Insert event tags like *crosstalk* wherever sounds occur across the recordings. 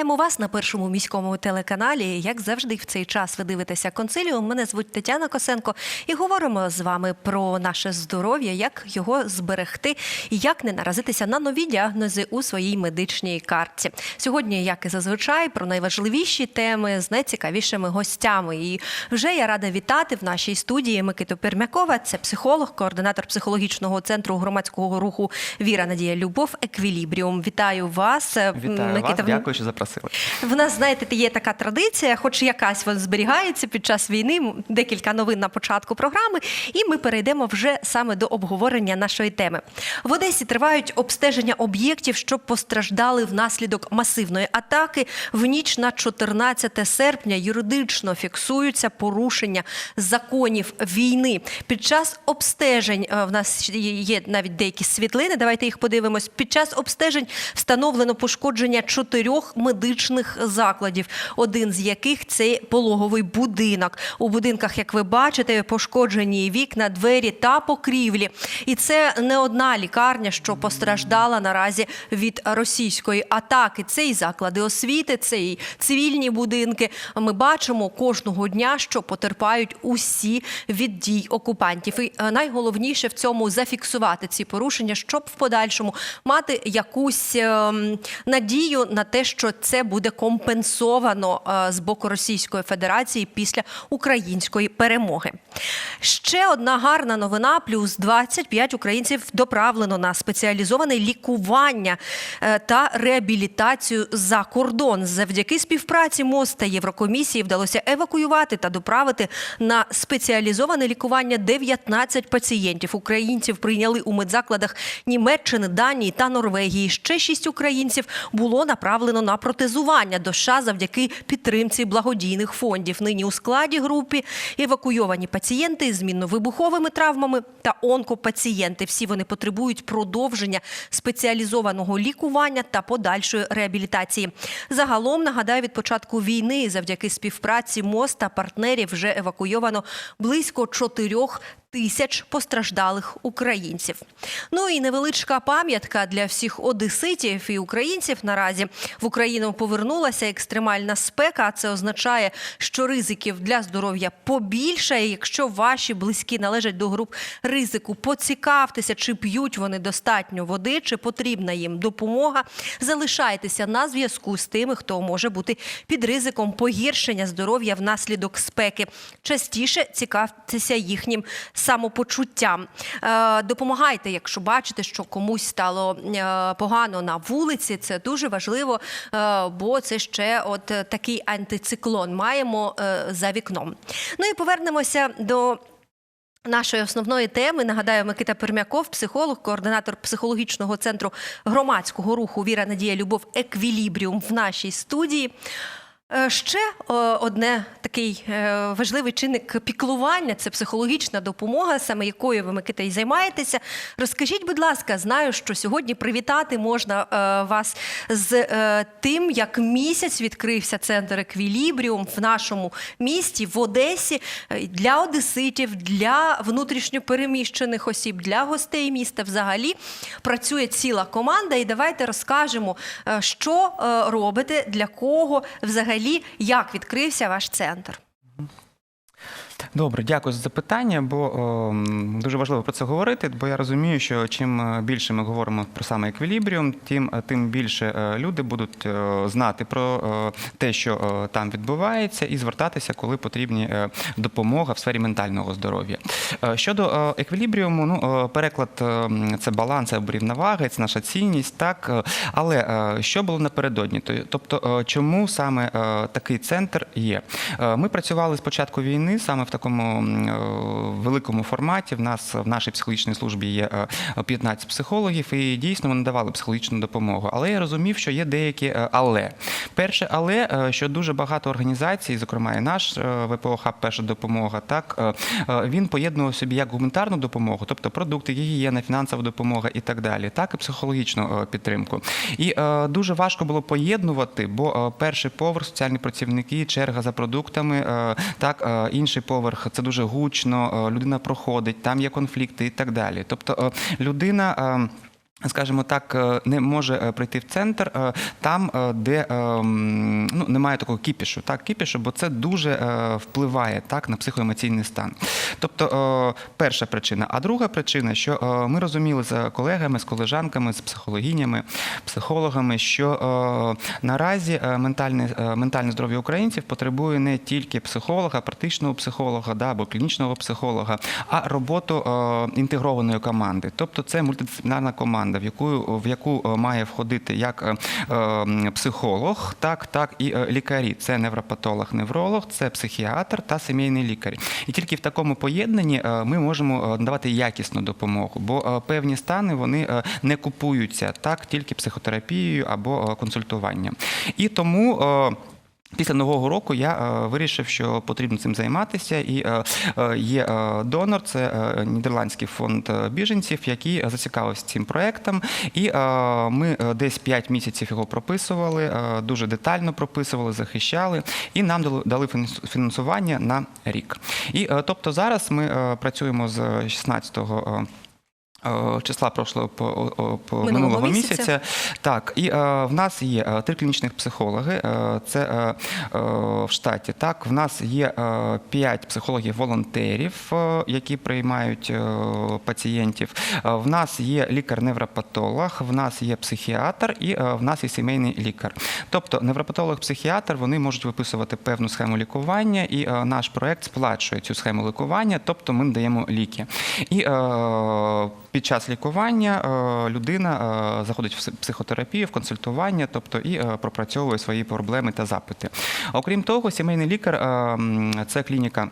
Вітаємо вас на першому міському телеканалі. Як завжди, в цей час ви дивитеся консиліум. Мене звуть Тетяна Косенко, і говоримо з вами про наше здоров'я, як його зберегти і як не наразитися на нові діагнози у своїй медичній картці. Сьогодні, як і зазвичай, про найважливіші теми з найцікавішими гостями. І вже я рада вітати в нашій студії Микиту Пермякова. Це психолог, координатор психологічного центру громадського руху Віра Надія Любов Еквілібріум. Вітаю вас, Вітаю Микита. вас, дякую, що запросили. В нас, знаєте, є така традиція, хоч якась вона зберігається під час війни, декілька новин на початку програми, і ми перейдемо вже саме до обговорення нашої теми. В Одесі тривають обстеження об'єктів, що постраждали внаслідок масивної атаки. В ніч на 14 серпня юридично фіксуються порушення законів війни. Під час обстежень е, в нас є навіть деякі світлини. Давайте їх подивимось. Під час обстежень встановлено пошкодження чотирьох медичних закладів, один з яких це пологовий будинок. У будинках, як ви бачите, пошкоджені вікна, двері та покрівлі. І це не одна лікарня, що постраждала наразі від російської атаки. Це і заклади освіти, це і цивільні будинки. Ми бачимо кожного дня, що потерпають усі від дій окупантів. І е, найголовніше в цьому зафіксувати ці порушення, щоб в подальшому мати якусь ем, надію на те, що це буде компенсовано е, з боку Російської Федерації після української перемоги. Ще одна гарна новина: плюс 25 українців доправлено на спеціалізоване лікування е, та реабілітацію за кордон. Завдяки співпраці МОЗ та Єврокомісії вдалося евакуювати та доправити на спеціалізоване лікування 19 пацієнтів. Українців прийняли у медзакладах Німеччини, Данії та Норвегії. Ще шість українців було направлено на протезування до США завдяки підтримці благодійних фондів. Нині у складі групи евакуйовані пацієнти з мінно-вибуховими травмами та онкопацієнти. Всі вони потребують продовження спеціалізованого лікування та подальшої реабілітації. Загалом нагадаю, від початку війни завдяки співпраці МОЗ та партнерів вже евакуйовано близько чотирьох тисяч постраждалих українців. Ну і невеличка пам'ятка для всіх одеситів і українців. Наразі в Україну повернулася екстремальна спека. Це означає, що ризиків для здоров'я побільшає. Якщо ваші близькі належать до груп ризику, поцікавтеся, чи п'ють вони достатньо води, чи потрібна їм допомога. Залишайтеся на зв'язку з тими, хто може бути під ризиком погіршення здоров'я внаслідок спеки. Частіше цікавтеся їхнім самопочуттям. Е, Допомагайте, якщо бачите, що комусь стало е, погано на вулиці. Це дуже важливо, е, бо це ще от такий антициклон маємо за вікном. Ну і повернемося до. Нашої основної теми нагадаю, Микита Пермяков, психолог, координатор психологічного центру громадського руху Віра Надія Любов Еквілібріум в нашій студії. Е, Ще е, одне такий е, важливий чинник піклування це психологічна допомога, саме якою ви Микита і займаєтеся. Розкажіть, будь ласка, знаю, що сьогодні привітати можна вас з тим, як місяць відкрився центр Еквілібріум в нашому місті в Одесі для одеситів, для внутрішньопереміщених осіб, для гостей міста. Взагалі працює ціла команда. І давайте розкажемо, що робите, для кого взагалі як відкрився ваш центр. Добре, дякую за запитання, бо о, дуже важливо про це говорити, бо я розумію, що чим е, більше ми говоримо про саме еквілібріум, тим, е, тим більше е, люди будуть знати про те, що там відбувається, і звертатися, коли потрібні допомога в сфері ментального здоров'я. Щодо еквілібріуму, ну переклад це баланс або рівновага, це наша цінність, так але що було напередодні? Тобто, чому саме такий центр є? Ми працювали з початку війни саме в такому е, великому форматі. В нас в нашій психологічній службі є е, 15 психологів, і дійсно вони давали психологічну допомогу. Але я розумів, що є деякі е, але. Перше, але е, що дуже багато організацій, зокрема і наш е, ВПО Хаб Перша допомога, так е, е, він поєднував собі як гуманітарну допомогу, тобто продукти, гігієна, фінансова допомога і так далі, так і психологічну е, підтримку. І е, дуже важко було поєднувати, бо е, перший поверх соціальні працівники, черга за продуктами, е, так е, інший поверх це дуже гучно, е, людина проходить, там є конфлікти і так далі. Тобто е, людина. Скажімо так, е, не може е, прийти в центр е, там, де ну, немає такого кіпішу, так, кіпішу, бо це дуже впливає так, на психоемоційний стан. Тобто, перша причина. А друга причина, що ми розуміли з колегами, з колежанками, з психологинями, психологами, що наразі ментальне, ментальне здоров'я українців потребує не тільки психолога, практичного психолога да, або клінічного психолога, а роботу інтегрованої команди. Тобто це мультидисциплінарна команда, в яку, в яку е, має входити як е, психолог, так, так і е, лікарі. Це невропатолог, невролог, це психіатр та сімейний лікар. І тільки в такому поєднанні ми можемо надавати якісну допомогу, бо певні стани вони не купуються так тільки психотерапією або консультуванням. І тому. Після нового року я е, вирішив, що потрібно цим займатися, і е, е, є донор, це нідерландський фонд біженців, який зацікавився цим проектом. І ми десь 5 місяців його прописували, дуже детально прописували, захищали, і нам дали- фінансування на рік. І тобто зараз ми працюємо з 16-го. Е, Числа прошлого по, по Минулого минулого, місяця. місяця. Так, і е, в нас є е, три клінічних психологи. Е, це е, е, в штаті. Так, в нас є п'ять психологів-волонтерів, е, які приймають е, пацієнтів. Е, в нас є лікар-невропатолог, в нас є психіатр і е, в нас є сімейний лікар. Тобто невропатолог-психіатр вони можуть виписувати певну схему лікування, і е, наш проект сплачує цю схему лікування, тобто ми даємо ліки. І е, під час лікування е, людина е, заходить в психотерапію, в консультування, тобто і е, пропрацьовує свої проблеми та запити. Окрім того, сімейний лікар е, це клініка.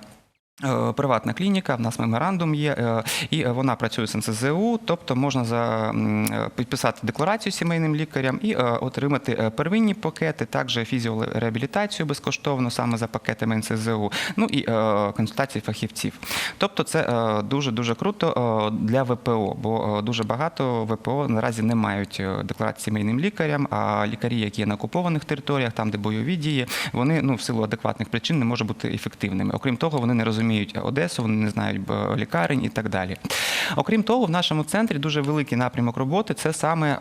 Е, Приватна клініка, в нас меморандум є, е, і вона працює з НСЗУ, тобто можна за, е, підписати декларацію сімейним лікарям і отримати первинні пакети, також фізіореабілітацію безкоштовно саме за пакетами НСЗУ, ну і консультації фахівців. Тобто це е, дуже-дуже круто для ВПО, бо дуже багато ВПО наразі не мають декларації сімейним лікарям, а лікарі, які є на окупованих територіях, там, де бойові дії, вони ну, в силу адекватних причин не можуть бути ефективними. Окрім того, вони не розуміють Одесу, вони не знають лікарень і так далі. Окрім того, в нашому центрі дуже великий напрямок роботи це саме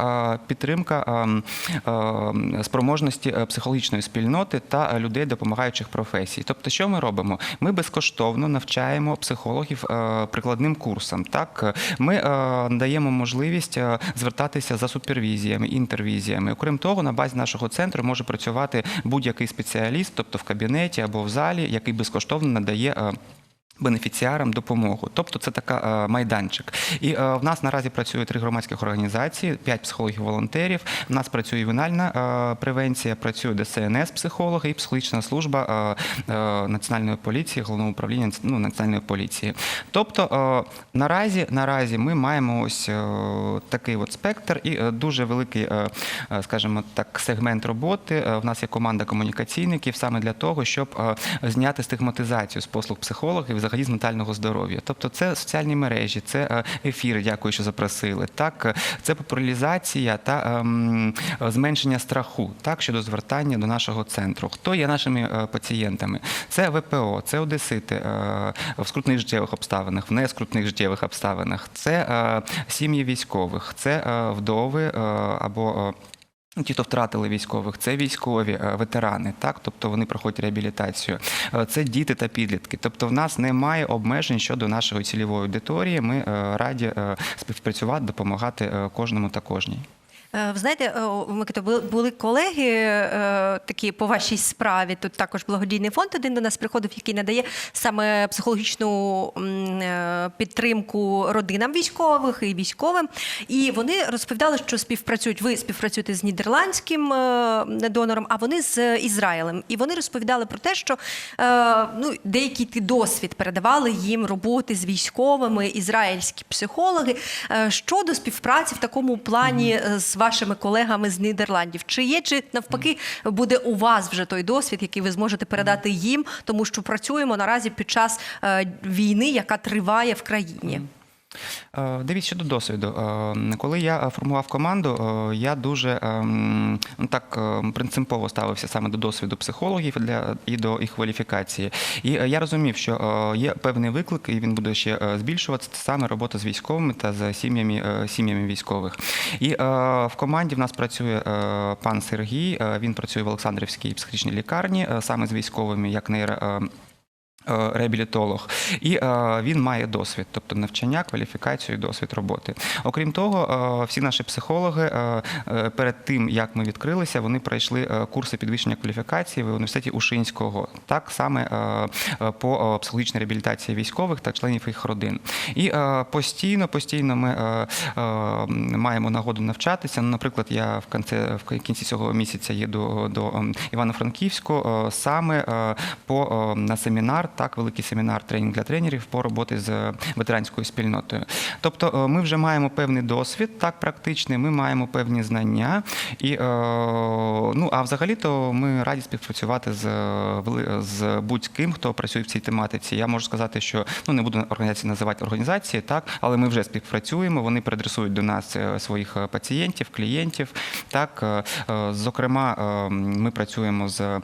підтримка спроможності е, психологічної спільноти та людей допомагаючих професій. Тобто, що ми робимо? Ми безкоштовно навчаємо психологів е, прикладним курсам. Так, ми е, даємо можливість звертатися за супервізіями, інтервізіями. Окрім того, на базі нашого центру може працювати будь-який спеціаліст, тобто в кабінеті або в залі, який безкоштовно надає. Бенефіціарам допомогу, тобто це така е, майданчик. І е, в нас наразі працює три громадських організації, п'ять психологів-волонтерів. В нас працює ювенальна е, превенція, працює ДСНС психологи і психологічна служба національної поліції, головного управління ну, національної поліції. Тобто наразі, наразі ми маємо ось такий от спектр і дуже великий, скажімо так, сегмент роботи. В нас є команда комунікаційників саме для того, щоб зняти стигматизацію з послуг психологів взагалі з ментального здоров'я. Тобто, це соціальні мережі, це е, ефіри, дякую, що запросили. Так, е, це популяризація та ем, зменшення страху так щодо звертання до нашого центру. Хто є нашими е, пацієнтами? Це ВПО, це одесити е, в скрутних життєвих обставинах, в нескрутних життєвих обставинах, це е, сім'ї військових, це е, вдови е, або. Ну, Ті, хто втратили військових, це військові е, ветерани, так тобто вони проходять реабілітацію. Е, Це діти та підлітки. Тобто, в нас немає обмежень щодо нашої цільової аудиторії. Ми е, раді співпрацювати, допомагати кожному та кожній. Е, Ви знаєте, е, о, були- були колеги е, такі по вашій справі. Тут також благодійний фонд один до нас приходив, який надає саме психологічну підтримку родинам військових і військовим. І вони розповідали, що співпрацюють. Ви співпрацюєте з нідерландським донором, а вони з Ізраїлем. І вони розповідали про те, що ну, деякий досвід передавали їм роботи з військовими, ізраїльські психологи щодо співпраці в такому плані з вашими колегами з Нідерландів. Чи є, чи навпаки буде у вас вже той досвід, який ви зможете передати їм, тому що працюємо наразі під час е, війни, яка триває в країні? Е, Дивіться щодо досвіду. Е, Коли я е, формував команду, я дуже ем, ну, так принципово ставився саме до досвіду психологів для і до їх кваліфікації. І я розумів, що є певний виклик, і він буде ще збільшуватися. Це саме робота з військовими та з сім'ями сім'ями військових. І в команді в нас працює пан Сергій. Він працює в Олександрівській психічній лікарні саме з військовими, як нейро. Е, реабілітолог, і е, він має досвід, тобто навчання, кваліфікацію, досвід роботи. Окрім того, е, всі наші психологи перед тим як ми відкрилися, вони пройшли курси підвищення кваліфікації в університеті Ушинського, так саме по психологічній реабілітації військових та членів їх родин. І постійно, постійно ми маємо нагоду навчатися. Ну, Наприклад, я в кінці, в кінці цього місяця їду до Івано-Франківську е, саме по на семінар, так великий семінар тренінг для тренерів по роботі з ветеранською спільнотою. Тобто, е, ми вже маємо певний досвід, так практичний. Ми маємо певні знання, і е, ну а взагалі-то ми раді співпрацювати з, е, з будь-ким, хто працює в цій тематиці. Я можу сказати, що ну не буду організації називати організації, так але ми вже співпрацюємо. Вони передресують до нас е, своїх е, пацієнтів, клієнтів. Так, е, е, зокрема, е, ми працюємо з е,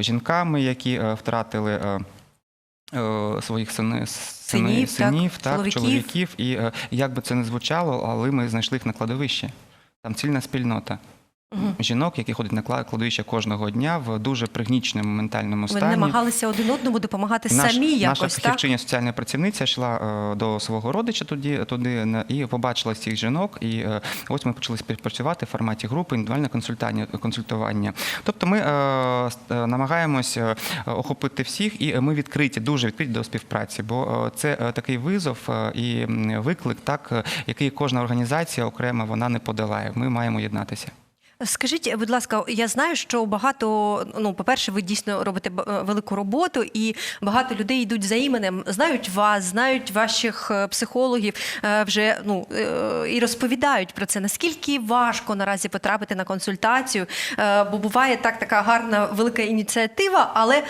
жінками, які е, втратили. Е, Своїх сини, сини- Синів, так, синів так, чоловіків. чоловіків. І е, як би це не звучало, але ми знайшли їх на кладовищі. Там цільна спільнота Мгм. жінок, які ходять на кла- кладовище кожного дня в дуже пригніченому ментальному Ви стані. намагалися один одному допомагати Наш- самі наша якось, так? фахівчиня соціальна працівниця йшла е, до свого родича туди, туди на- і побачила цих жінок. І е, ось ми почали співпрацювати в форматі групи, індивідуальне консультування. Тобто ми е, е, намагаємось е, охопити всіх, і ми відкриті, дуже відкриті до співпраці, бо е, це е, такий визов е, і виклик, так, який кожна організація окремо вона не подолає. Ми маємо єднатися. Скажіть, будь ласка, я знаю, що багато, ну, по-перше, ви дійсно робите е, велику роботу, і багато людей йдуть за іменем, знають вас, знають ваших е, психологів, е, вже ну і розповідають про це. Наскільки важко наразі потрапити на консультацію? Бо буває так, така гарна велика ініціатива, але.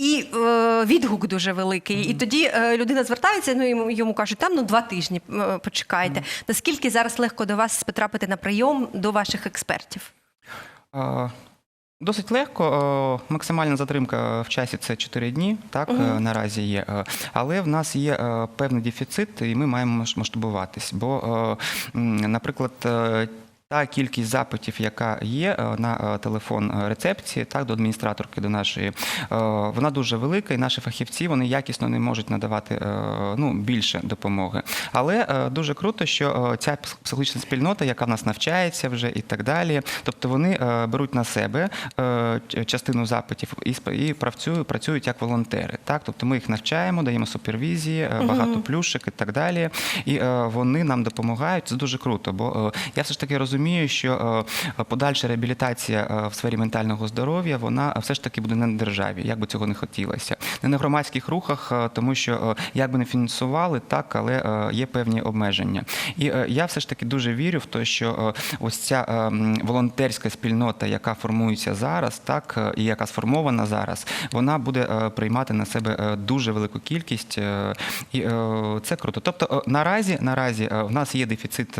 І е, відгук дуже великий, і тоді е, людина звертається. Ну йому, йому кажуть, там ну два тижні е, почекайте. Наскільки зараз легко до вас потрапити на прийом до ваших експертів? Е, Досить легко. е, Максимальна затримка в часі це 4 дні. Так е, наразі є. Е, Але в нас є е, певний дефіцит, і ми маємо масштабуватись. Бо, е, наприклад, е, та кількість запитів, яка є е, на е, телефон е, рецепції, так до адміністраторки, до нашої, вона дуже велика, і наші фахівці вони якісно не можуть надавати ну, більше допомоги. Але дуже круто, що ця пс- психологічна спільнота, яка в нас навчається вже і так далі, тобто вони беруть на себе частину запитів і працюють, працюють як волонтери. Так, тобто ми їх навчаємо, даємо супервізії, багато плюшек і так далі. І вони нам допомагають. Це дуже круто. Бо я все ж таки розумію, що е, подальша реабілітація е, в сфері ментального здоров'я вона все ж таки буде не на державі, як би цього не хотілося. Не на громадських рухах, е, тому що як би не фінансували, так, але є певні обмеження. І я все ж таки дуже вірю в те, що ось ця волонтерська спільнота, яка формується зараз, так і яка сформована зараз, вона буде приймати на себе дуже велику кількість, і це круто. Тобто, наразі, наразі в нас є дефіцит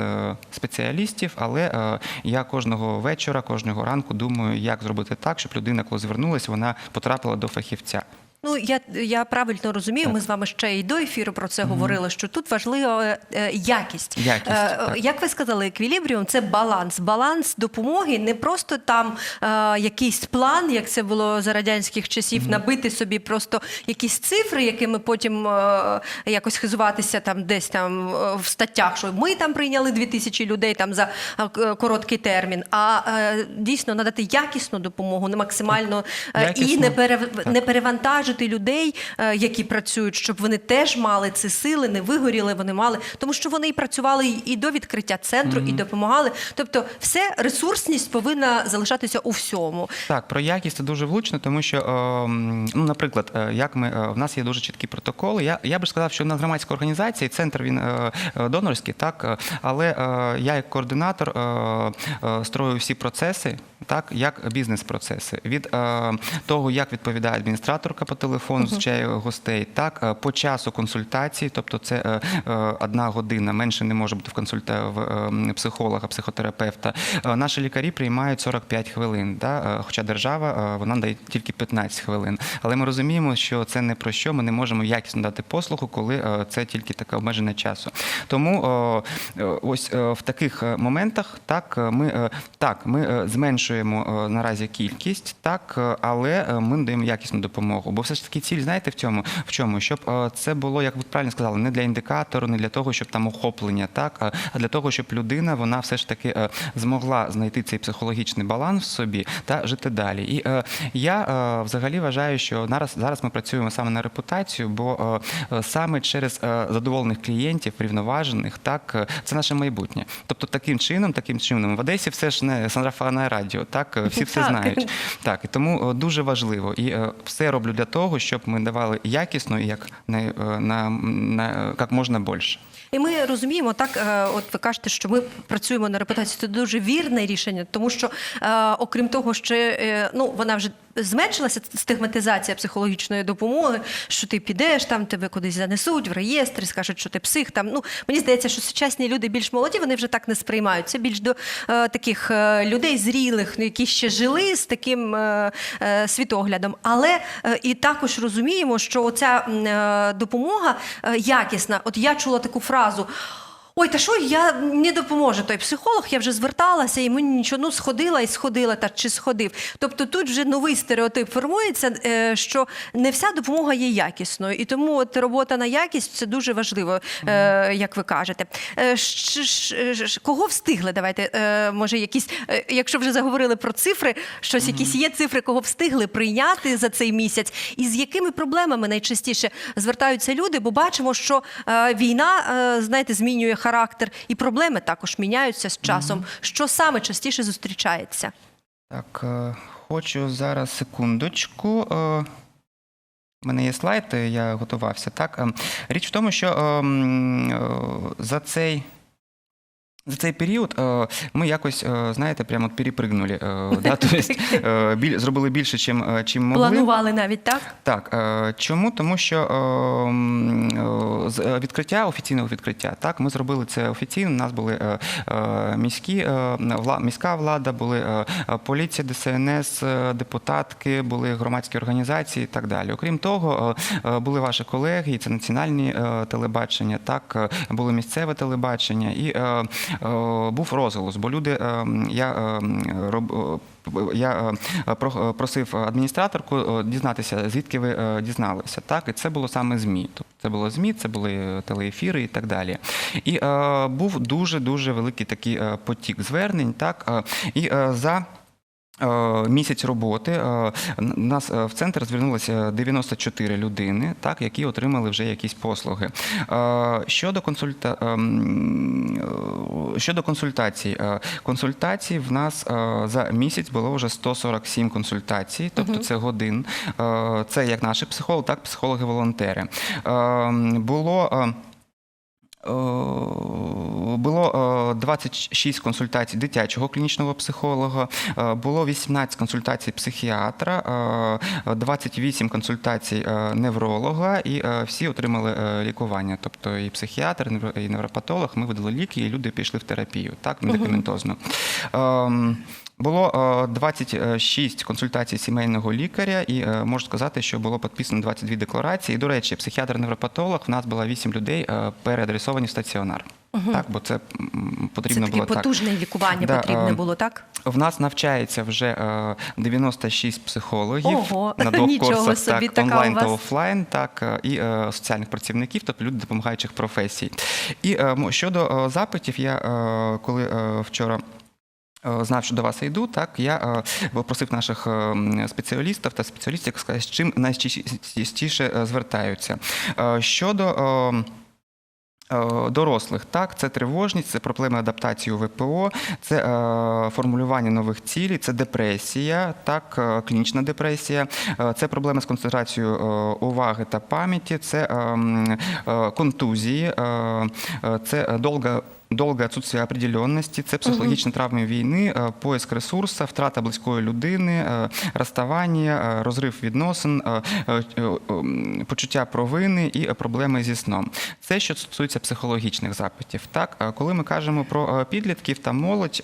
спеціалістів, але е, я кожного вечора, кожного ранку думаю, як зробити так, щоб людина, коли звернулася, вона потрапила до фахівця. Ну я, я правильно розумію. Ми з вами ще й до ефіру про це говорили. Що тут важлива е, якість. Якість, Е, так. Як ви сказали, еквілібріум це баланс. Баланс допомоги не просто там е, якийсь план, як це було за радянських часів, набити собі просто якісь цифри, якими потім е, якось хизуватися там десь там е, в статтях, що ми там прийняли 2000 людей там за е, короткий термін. А е, дійсно надати якісну допомогу, не максимально е, і не перев... не перевантажити людей, е, які працюють, щоб вони теж мали ці сили, не вигоріли, вони мали, тому що вони і працювали і- до відкриття центру, і допомагали. Тобто, все ресурсність повинна залишатися у всьому. Так, про якість це дуже влучно, тому що, е, ну, наприклад, е, як ми в нас є дуже чіткі протоколи. Я, я би сказав, що громадська організація, і центр він донорський, так, але я як координатор строю всі процеси, так як бізнес-процеси, від того, як відповідає адміністраторка по телефону, зустрічає гостей, так е, по часу консультації, тобто це е, е, одна година, менше не може бути в консульта в психолога, психотерапевта. Наші лікарі приймають 45 хвилин, да? хоча держава вона дає тільки 15 хвилин. Але ми розуміємо, що це не про що. Ми не можемо якісно дати послугу, коли це тільки таке обмежене часу. Тому ось в таких моментах так ми так ми зменшуємо наразі кількість, так, але ми даємо якісну допомогу. Бо все ж таки ціль, знаєте, в цьому в чому? Щоб е, це було, як ви правильно сказали, не для індикатору, не для того, щоб там охоплення, так, а- для того, щоб людина вона все ж таки е, змогла знайти цей психологічний баланс в собі та жити далі. І е, я взагалі вважаю, що зараз зараз ми працюємо саме на репутацію, бо саме через задоволених клієнтів, рівноважених, так це наше майбутнє. Тобто таким чином, таким чином в Одесі все ж не сарафанне радіо, так всі *laughs* все знають. Так і тому дуже важливо. І все роблю для того, щоб ми давали якісно і як на, е, на, на як можна більше. І ми розуміємо, так е, от ви кажете, що ми працюємо на репутацію. Це дуже вірне рішення, тому що е, окрім того, що ну вона вже зменшилася стигматизація психологічної допомоги, що ти підеш, там тебе кудись занесуть в реєстр, скажуть, що ти псих. Там ну мені здається, що сучасні люди більш молоді, вони вже так не сприймають. Це більш до е, таких е, людей зрілих, ну, які ще жили з таким е, е, світоглядом. Але е, і також розуміємо, що оця е, допомога е, якісна. От я чула таку фразу. Ой, та що я не допоможе той психолог, я вже зверталася, і мені нічого ну сходила і сходила, та чи сходив. Тобто тут вже новий стереотип формується, е, що не вся допомога є якісною, і тому от робота на якість це дуже важливо, е, як ви кажете. Е, Кого встигли? Давайте може, якісь, якщо вже заговорили про цифри, щось якісь є цифри, кого встигли прийняти за цей місяць, і з якими проблемами найчастіше звертаються люди, бо бачимо, що війна, знаєте, змінює характер, і проблеми також міняються з часом. Що саме частіше зустрічається? Так, е, хочу зараз секундочку. е, У мене є слайд, е, я готувався. Так, Ем, річ в тому, що ем, е, за цей. За цей період е, ми якось, е, знаєте, прямо перепригнули. е, *laughs* Да? Тобто, біль- зробили більше, чим, чим могли. Планували навіть так? Так, чому? Тому що відкриття, офіційного відкриття, так, ми зробили це офіційно. У нас були міські, міська влада, були поліція, ДСНС, депутатки, були громадські організації і так далі. Окрім того, були ваші колеги, і це національні телебачення, так, було місцеве телебачення, і був розголос, бо люди, е, я е, роб, е, я е, про- е, просив адміністраторку е, дізнатися, звідки ви е, дізналися. Так, і це було саме ЗМІ. Тобто це було ЗМІ, це були е, телеефіри і так далі. І е, був дуже дуже великий такий е, потік звернень. Так, е, і е, за Е, Місяць роботи е, нас е, в центр звернулося 94 людини, так які отримали вже якісь послуги. Е, Щодо консульта... ем, е, щодо консультацій, е, консультацій в нас е, за місяць було вже 147 консультацій, тобто це годин. Е, Це як наші психологи, так психологи-волонтери. Е, Було е, Е, Було е, 26 консультацій дитячого клінічного психолога, е, було 18 консультацій психіатра, е, 28 консультацій е, невролога, і е, всі отримали е, лікування. Тобто і психіатр, і невро- і невропатолог. Ми видали ліки, і люди пішли в терапію, так медикаментозно. Було е, 26 консультацій сімейного лікаря, і е, можу сказати, що було підписано 22 декларації. І, до речі, психіатр-невропатолог в нас було 8 людей е, переадресовані в стаціонар. Так, бо це Це потрібно таке було так. потужне лікування Да, потрібне е, було, так? В нас навчається вже е, 96 психологів Ого, на двох курсах, собі, так, така онлайн у та офлайн, так, е, і е, соціальних працівників, тобто люди допомагаючих професій. І е, щодо е, запитів, я е, коли е, вчора. Е, Знав, що до вас йду, так я е, попросив наших е, спеціалістів та спеціалістів сказати, з чим найчастіше звертаються. Щодо Дорослих так, це тривожність, це проблеми адаптації ВПО, це формулювання нових цілей, це депресія, так, клінічна депресія, це проблеми з концентрацією уваги та пам'яті, це е, е, контузії, це довга Долге отсутствие определенности, це психологічні травми війни, е, поиск ресурсу, втрата близької людини, е, розставання, е, розрив відносин, почуття провини і проблеми зі сном. Це що стосується психологічних запитів. Так, коли ми кажемо про підлітків та молодь,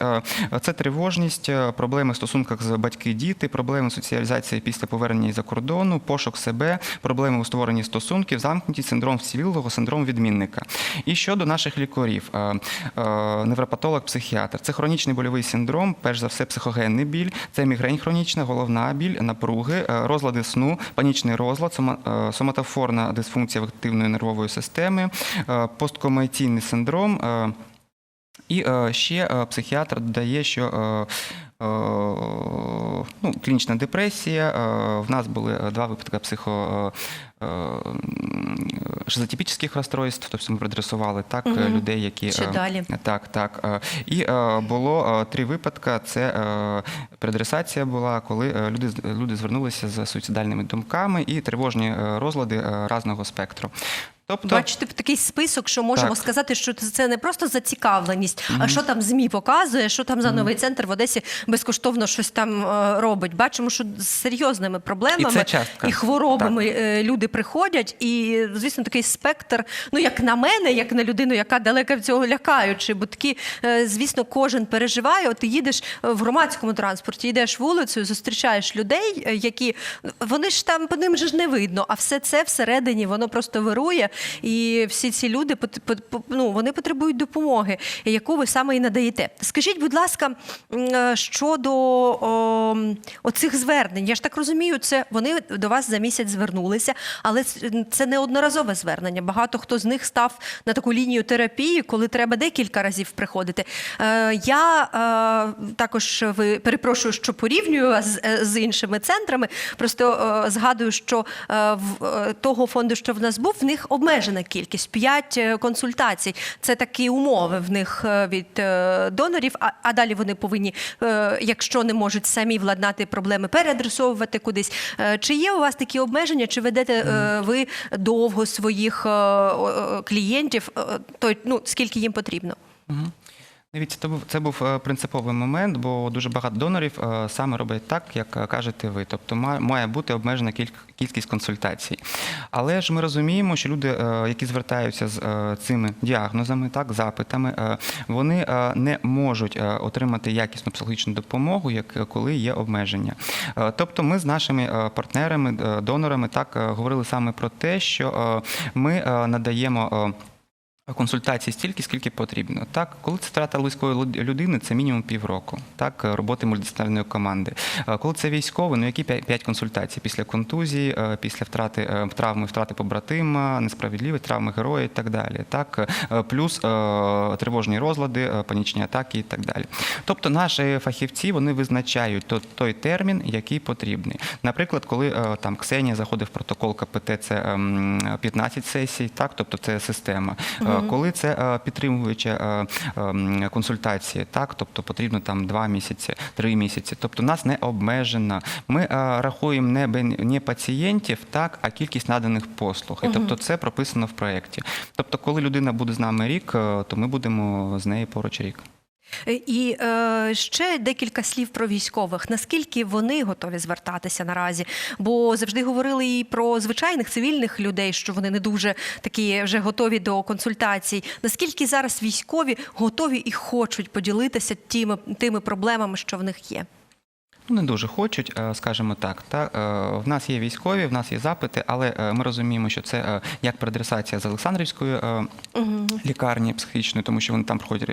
це тривожність, проблеми в стосунках з батьки-діти, проблеми соціалізації після повернення із-за кордону, пошук себе, проблеми у створенні стосунків, замкнутість, синдром вцілілого, синдром відмінника. І щодо наших лікарів, невропатолог, психіатр, це хронічний больовий синдром, перш за все, психогенний біль, це мігрень хронічна, головна біль, напруги, е, розлади сну, панічний розлад, е, соматофорна дисфункція активної нервової системи, е, посткомаційний синдром. І е, ще е, психіатр додає, що е, ну, клінічна депресія. В нас були два випадки психо. шизотипічних розстройств, тобто ми предресували так Мгм. людей, які далі. так, так. І було три випадки. Це предресація була, коли люди люди звернулися з суїцидальними думками і тривожні розлади різного спектру. Тобто, Бачите, такий список, що можемо Так. сказати, що це не просто зацікавленість, а що там ЗМІ показує, що там за новий центр в Одесі безкоштовно щось там е, робить. Бачимо, що з серйозними проблемами І і хворобами е, люди приходять. І, звісно, такий спектр, ну як на мене, як на людину, яка далека від цього лякаючи, бо такі, е, звісно, кожен переживає. От ти їдеш в громадському транспорті, йдеш вулицею, зустрічаєш людей, які вони ж там по ним же ж не видно, а все це всередині воно просто вирує. І всі ці люди ну, вони потребують допомоги, яку ви саме і надаєте. Скажіть, будь ласка, е, щодо о, оцих звернень, я ж так розумію, це вони до вас за місяць звернулися, але це не одноразове звернення. Багато хто з них став на таку лінію терапії, коли треба декілька разів приходити. Е, я е, також ви перепрошую, що порівнюю вас з, іншими центрами. Просто згадую, що в того фонду, що в нас був, в них обмежена кількість п'ять е, консультацій. Це такі умови в них е, від е, донорів. А, далі вони повинні, якщо не можуть самі владнати проблеми, переадресовувати кудись. Чи є у вас такі обмеження? Чи ведете ви довго своїх клієнтів? той, ну скільки їм потрібно? Дивіться, це був це був принциповий момент, бо дуже багато донорів е, саме роблять так, як е, кажете ви. Тобто ма- має бути обмежена кіль- кількість консультацій. Але ж ми розуміємо, що люди, е, які звертаються з цими діагнозами, так, запитами, вони не можуть отримати якісну психологічну допомогу, як коли є обмеження. Тобто, ми з нашими партнерами, донорами так говорили саме про те, що ми надаємо. Консультації стільки, скільки потрібно. Так, коли це втрата близької людини, це мінімум півроку. Так, е, роботи мультидисциплінарної команди. Е, Коли це військовий, ну які 5 консультацій після контузії, е, після втрати травми, втрати побратима, несправедливість, травми героя і так далі. Так, плюс тривожні розлади, панічні атаки і так далі. Тобто, наші фахівці вони визначають то- той термін, який потрібний. Наприклад, коли там Ксенія заходить в протокол КПТ, це ем, 15 сесій, так, тобто це система. Коли це е, підтримуюча е, ем, консультація, так, тобто потрібно там два місяці, три місяці. Тобто нас не обмежено. Ми е, рахуємо не, не пацієнтів, так, а кількість наданих послуг. І тобто це прописано в проєкті. Тобто, коли людина буде з нами рік, то ми будемо з нею поруч рік. Е, І е, ще декілька слів про військових. Наскільки вони готові звертатися наразі? Бо завжди говорили і про звичайних цивільних людей, що вони не дуже такі вже готові до консультацій. Наскільки зараз військові готові і хочуть поділитися тими, тими проблемами, що в них є? Не дуже хочуть, е, скажімо так. Та е, в нас є військові, в нас є запити, але е, ми розуміємо, що це як преадресація з Олександрівської лікарні психічної, тому що вони там проходять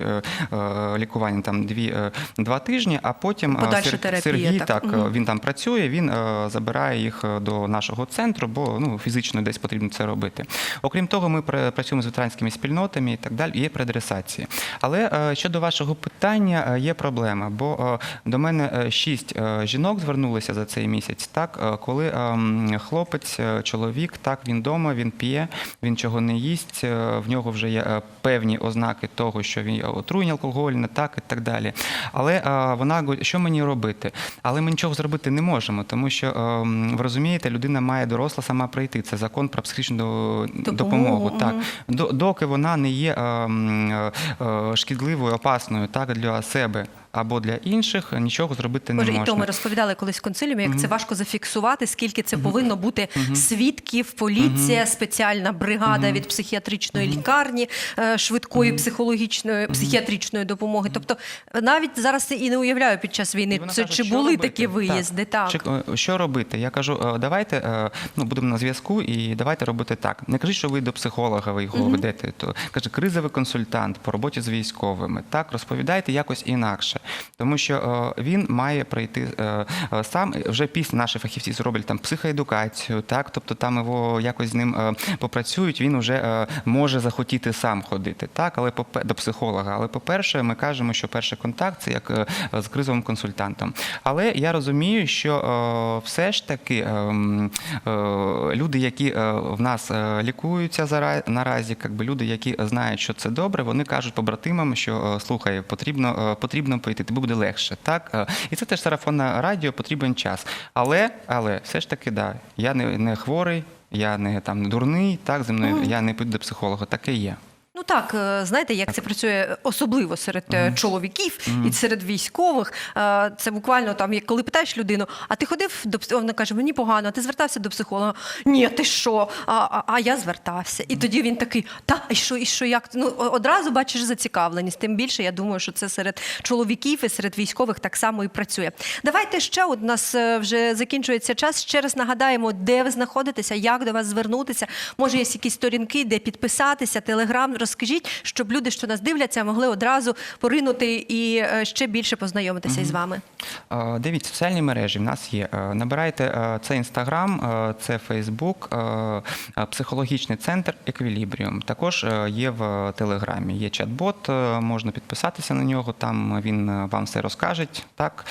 лікування там дві два тижні, а потім Подальша терапія, Сергій так. так, він там працює, він забирає їх до нашого центру, бо ну фізично десь потрібно це робити. Окрім того, ми працюємо з ветеранськими спільнотами і так далі. Є преадресації. Але щодо вашого питання, є проблема, бо до мене шість жінок звернулися за цей місяць, так е, коли ем, хлопець, е, чоловік, так він вдома, він п'є, він чого не їсть, е, в нього вже є е, певні ознаки того, що він отруєння алкогольне, так і так далі. Але е, вона говорить, що мені робити? Але ми нічого зробити не можемо, тому що ви розумієте, людина має доросла сама прийти. Це закон про психічну Допомогу, допомогу. Так доки вона не є е, е, шкідливою, опасною так для себе або для інших, нічого зробити не Боже, і то ми розповідали колись в консиліумі, як це важко зафіксувати, скільки це повинно бути свідків, поліція, спеціальна бригада від психіатричної лікарні, е, швидкої психологічної психіатричної допомоги. Тобто навіть зараз і не уявляю під час війни, це каже, чи були робити? такі виїзди. Так, Чи- е, Що робити? Я кажу, е, давайте ну, будемо на зв'язку і давайте робити так. Не кажіть, що ви до психолога ви його ведете. То каже, кризовий консультант по роботі з військовими. Так, розповідайте якось інакше. Тому що е, він має прийти е, е, сам вже після наші фахівці зроблять там психоедукацію, так, тобто там його якось з ним попрацюють, він вже може захотіти сам ходити, так, але до психолога. Але по-перше, ми кажемо, що перший контакт це як з кризовим консультантом. Але я розумію, що все ж таки е, м, е, люди, які в нас лікуються наразі, якби люди, які знають, що це добре, вони кажуть побратимам, що слухай, потрібно, потрібно пойти, тобі буде легше. Так? Е, І це теж сарафонне радіо, потрібен час. Але, але все ж таки, да, я не, не хворий, я не там не дурний, так, зі мною я не піду до психолога. Таке є. Ну так, е, знаєте, як це працює особливо серед е, чоловіків і серед військових. Е, Це буквально там, як коли питаєш людину, а ти ходив до психолога? Вона каже, мені погано, а ти звертався до психолога? Ні, ти що? А, а, а я звертався. І тоді він такий, та і що, і що, як? Ну одразу бачиш зацікавленість. Тим більше я думаю, що це серед чоловіків і серед військових так само і працює. Давайте ще от у нас вже закінчується час. Ще раз нагадаємо, де ви знаходитеся, як до вас звернутися. Може, є якісь сторінки, де підписатися, телеграм. Розкажіть, щоб люди, що нас дивляться, могли одразу поринути і е, ще більше познайомитися із вами. Дивіться, соціальні мережі в нас є. Е, Набирайте е, це Інстаграм, це Фейсбук, психологічний центр Еквілібріум. Також є в Телеграмі. Є чат-бот, можна підписатися на нього. Там він вам все розкаже. Так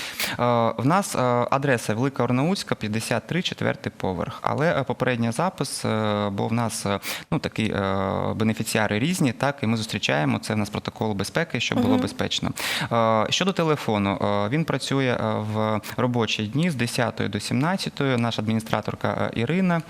в нас адреса Велика Орнаутська, 53, четвертий поверх. Але попередній запис, бо в нас ну такі бенефіціари різні, так і ми зустрічаємо. Це в нас протокол безпеки, щоб було безпечно. Е, Щодо телефону, е, він працює е, в робочі дні з 10 до 17. Наша адміністраторка Ірина.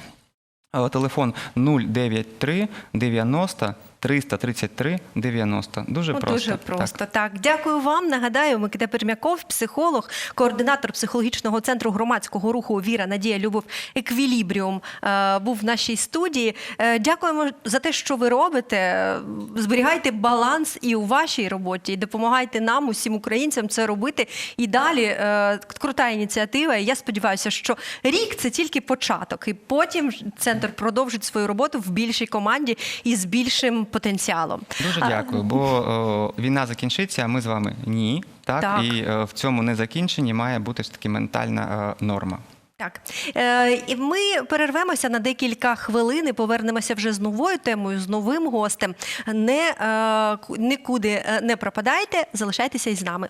Телефон 093 90 333 90. Дуже Ну, просто. Дуже просто. Так. дякую вам. Нагадаю, Микита Пермяков, психолог, координатор психологічного центру громадського руху Віра, Надія, Любов, Еквілібріум е, був в нашій студії. Е, Дякуємо за те, що ви робите. Зберігайте баланс і у вашій роботі, і допомагайте нам, усім українцям, це робити. І далі е, крута ініціатива. І я сподіваюся, що рік це тільки початок, і потім центр продовжить свою роботу в більшій команді і з більшим потенціалом. Дуже дякую, бо о, війна закінчиться, а ми з вами ні. Так, Так. і о, в цьому незакінченні має бути ж таки ментальна о, норма. Так, е, і ми перервемося на декілька хвилин і повернемося вже з новою темою, з новим гостем. Не е, нікуди е, не пропадайте, залишайтеся із нами.